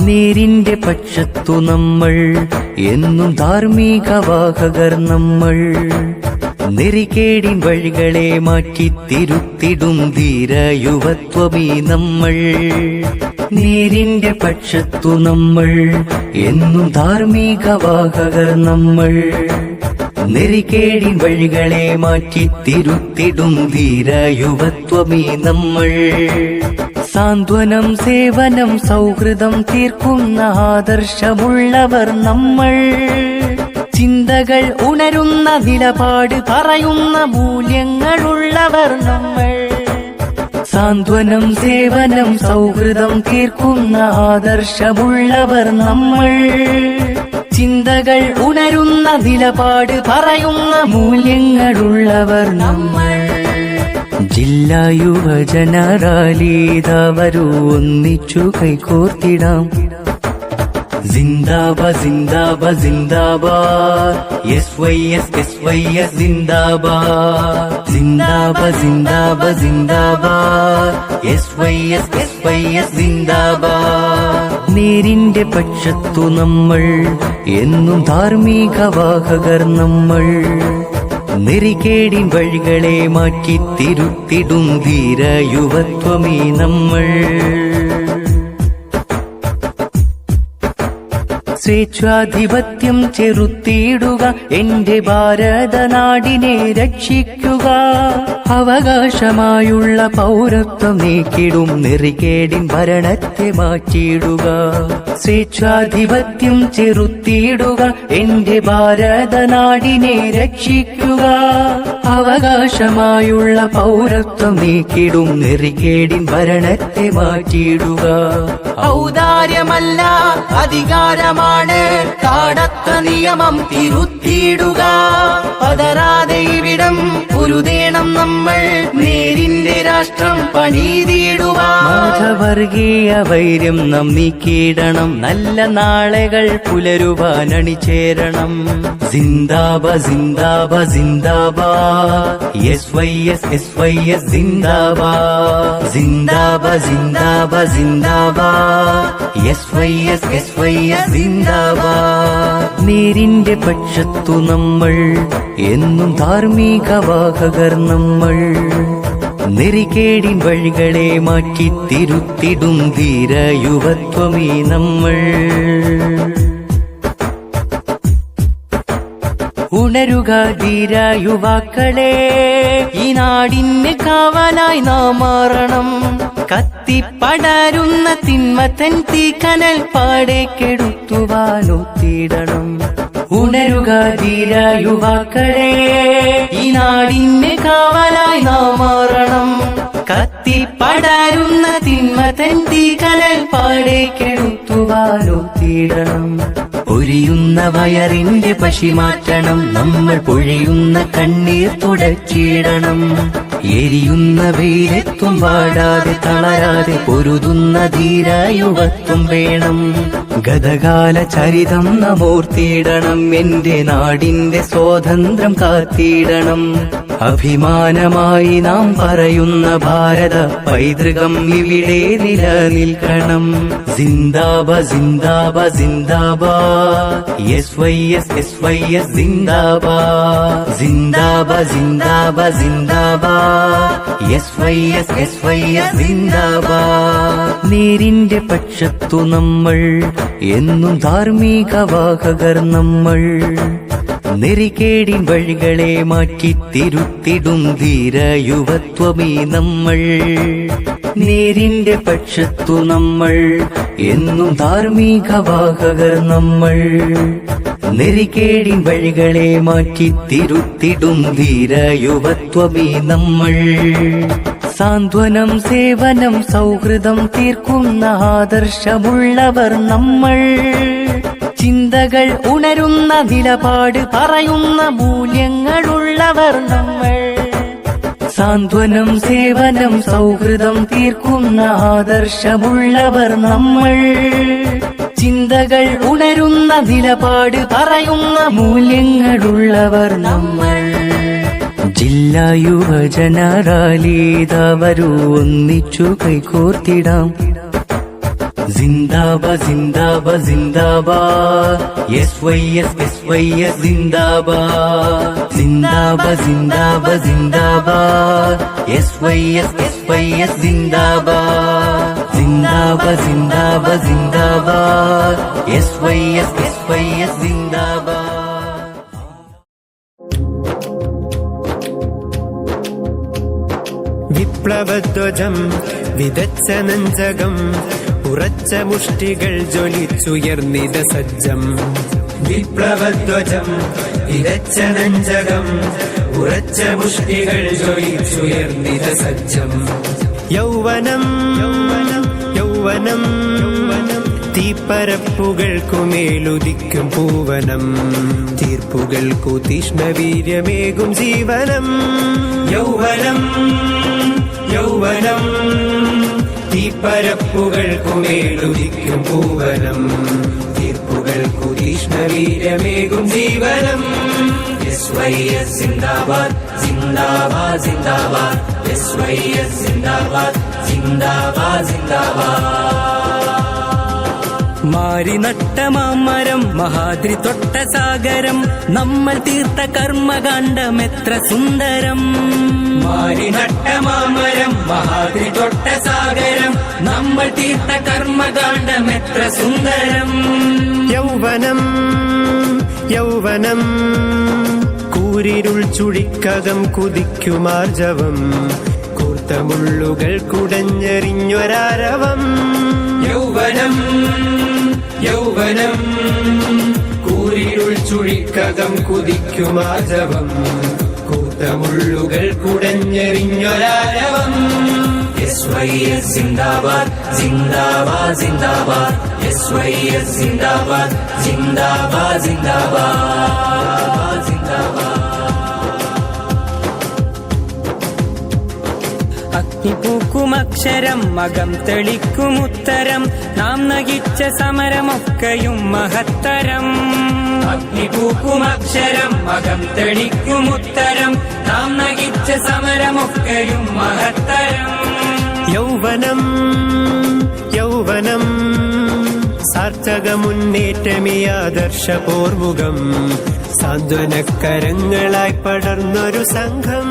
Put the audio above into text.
നേരിന്റെ പക്ഷത്തു നമ്മൾ എന്നും ധാർമ്മിക വാഹകർ നമ്മൾ. നെറികേടിൻ വഴികളെ മാറ്റി തിരുത്തിടും ധീര യുവത്വമീ നമ്മൾ. നേരിന്റെ പക്ഷത്തു നമ്മൾ എന്നും ധാർമ്മിക വാഹകർ നമ്മൾ. നെറികേടിൻ വഴികളെ മാറ്റി തിരുത്തിടും ധീര യുവത്വമീ നമ്മൾ. സാന്ത്വനം സേവനം സൗഹൃദം തീർക്കുന്ന ആദർശമുള്ളവർ നമ്മൾ. ചിന്തകൾ ഉണരുന്ന നിലപാട് പറയുന്ന മൂല്യങ്ങളുള്ളവർ നമ്മൾ. സാന്ത്വനം സേവനം സൗഹൃദം തീർക്കുന്ന ആദർശമുള്ളവർ നമ്മൾ. ചിന്തകൾ ഉണരുന്ന നിലപാട് പറയുന്ന മൂല്യങ്ങളുള്ളവർ നമ്മൾ. ജില്ലാ യുവജന റാലിത ഒന്നിച്ചു കൈകോർത്തിടാം. നേരിന്റെ പക്ഷത്തു നമ്മൾ എന്നും ധാർമ്മിക വാഹകർ നമ്മൾ. നെറികേടിൻ വഴികളെ മാറ്റി തിരുത്തിടും ധീര യുവത്വമേ നമ്മൾ. സ്വേച്ഛാധിപത്യം ചെറുത്തിയിടുക. എന്റെ ഭാരതനാടിനെ രക്ഷിക്കുക. അവകാശമായുള്ള പൗരത്വം നീക്കിടും. നെറികേടിൻ ഭരണത്തെ മാറ്റിയിടുക. സ്വേച്ഛാധിപത്യം ചെറുത്തിയിടുക. എന്റെ ഭാരതനാടിനെ രക്ഷിക്കുക. അവകാശമായുള്ള പൗരത്വം നീക്കിടും നെറികേടിൻ ഭരണത്തെ മാറ്റിയിടുക. ഔദാര്യമല്ല അധികാരമാണ്. കാടത്ത നിയമം തിരുത്തിയിടുക. പതരാതെ രാഷ്ട്രം മതവർഗീയ വൈര്യം നാം നീക്കിയിടണം. നല്ല നാളെകൾ പുലരുവാൻ അണിചേരണം. സിന്ദാബ സിന്ദാബ സിന്ദാബ S Y S S Y S സിന്ദാബ സിന്ദാബ സിന്ദാബ സിന്ദാബ S Y S S Y S സിന്ദാബ നേരിന്റെ പക്ഷത്തു നമ്മൾ എന്നും ധാർമ്മിക വാഹകർ നമ്മൾ. നെറികേടിൻ വഴികളെ മാറ്റി തിരുത്തിടും ധീര യുവത്വമേ നമ്മൾ. ഉണരുക ധീര യുവാക്കളെ ഈ നാടിന് കാവലായി നാം മാറണം. കത്തിപ്പടരുന്ന തിന്മത്തൻ തീക്കനൽ പാടെ കെടുത്തുവാനൊത്തിടണം ഉണരുക ധീര യുവാക്കളെ ഈ നാടിന് കാവലായി നാം മാറണം. കത്തിപ്പടരുന്ന തിന്മത്തൻ കലൽ പാടെ തീടണം പൊരിയുന്ന വയറിന്റെ പശി മാറ്റണം. നമ്മൾ പൊഴിയുന്ന കണ്ണീർ തുടച്ചിടണം. എരിയുന്ന വെയിലെത്തും പാടാതെ തളരാതെ പൊരുതുന്ന ധീരായുവത്വം വേണം. ഗതകാല ചരിതം നമോർത്തിയിടണം എന്റെ നാടിന്റെ സ്വാതന്ത്ര്യം കാത്തിടണം. അഭിമാനമായി നാം പറയുന്ന ഭാരത പൈതൃകം ഇവിടെ നിലനിൽക്കണം. സിന്ദാബ സിന്ദാബ സിന്ദാബാ. S Y S S Y S സിന്ദാബാ. സിന്ദാബ സിന്ദാബ സിന്ദാബാ. S Y S S Y S സിന്ദാബാ. നേരിന്റെ പക്ഷത്തു നമ്മൾ എന്നും ധാർമ്മിക വാഹകർ നമ്മൾ. നെറികേടിൻ വഴികളെ മാറ്റി തിരുത്തിടും ധീര യുവത്വമേ നമ്മൾ. നേരിന്റെ പക്ഷത്തു നമ്മൾ എന്നും ധാർമ്മിക വാഹകർ നമ്മൾ. നെറികേടിൻ വഴികളെ മാറ്റി തിരുത്തിടും ധീര യുവത്വമേ നമ്മൾ. സാന്ത്വനം സേവനം സൗഹൃദം തീർക്കുന്ന ആദർശമുള്ളവർ നമ്മൾ. ചിന്തകൾ ഉണരുന്ന നിലപാട് പറയുന്ന മൂല്യങ്ങളുള്ളവർ നമ്മൾ. സാന്ത്വനം സേവനം സൗഹൃദം തീർക്കുന്ന ആദർശമുള്ളവർ നമ്മൾ. ചിന്തകൾ ഉണരുന്ന നിലപാട് പറയുന്ന മൂല്യങ്ങളുള്ളവർ നമ്മൾ. ജില്ലാ യുവജന റാലി ഒന്നിച്ചു കൈകോർത്തിടാം. സിന്ദാബ സിന്ദാബ സിന്ദാബാ S Y S S Y S സിന്ദാബാ സിന്ദാബ സിന്ദാബ സിന്ദാബാ S Y S S Y S സിന്ദാബാ സിന്ദാബ ഉറച്ച മുഷ്ടികൾ ജ്വലിച്ചുയർന്നിത സജ്ജം. വിപ്ലവധ്വജം ഇരച്ച നഞ്ചകം ഉറച്ച മുഷ്ടികൾ ജ്വലിച്ചുയർന്നിത സജ്ജം. യൗവനം യൗവനം യൗവനം തീപ്പരപ്പുകൾക്കുമേലുദിക്കും പൂവനം. തീർപ്പുകൾക്കു തീഷ്ണവീര്യമേകും ജീവനം. യൗവനം യൗവനം തീപ്പരപ്പുകൾക്കുമേലുദിക്കും പൂവനം. തീർപ്പുകൾക്കു തീഷ്ണവീരമേകും ജീവനം. എസ് സിന്ദാബാദ് സിന്ദാബാദ് സിന്ദാബാദ്. എസ് സിന്ദാബാദ് സിന്ദാബാദ് സിന്ദാബാദ്. മാരി നട്ട മാമരം മഹാദ്രി തൊട്ട സാഗരം നമ്മൾ തീർത്ത കർമ്മകാണ്ഡം എത്ര സുന്ദരം. മാരി നട്ട മാമരം മഹാദ്രി തൊട്ട സാഗരം നമ്മൾ തീർത്ത കർമ്മകാണ്ഡം എത്ര സുന്ദരം. യൗവനം യൗവനം കൂരിരുൾ ചുഴിക്കകം കുതിക്കുമാർജവം കൂർത്ത മുള്ളുകൾ കുടഞ്ഞെറിഞ്ഞൊരാരവം. യൗവനം യൗവനം കൂരിരുൾ ചുഴിക്കകം കുതിക്കുമാജവം കൂത്തമുള്ളുകൾ കുടഞ്ഞെറിഞ്ഞൊരാരവം. സിന്ദാബാദ് സിന്ദാബാദ് സിന്ദാബാദ് സിന്ദാബാദ് സിന്ദാബാദ് സിന്ദാബാദ് അഗ്നിപൂക്കുമക്ഷരം മകം തെളിക്കും ഉത്തരം നാം നയിച്ച സമരമൊക്കെയും മഹത്തരം. അഗ്നിപൂക്കുമക്ഷരം മകം തെളിക്കും ഉത്തരം നാം നയിച്ച സമരമൊക്കെയും മഹത്തരം. യൗവനം യൗവനം സാർത്ഥക മുന്നേറ്റമേ ആദർശ പൂർവുകം സാന്ത്വനക്കരങ്ങളായി പടർന്നൊരു സംഘം.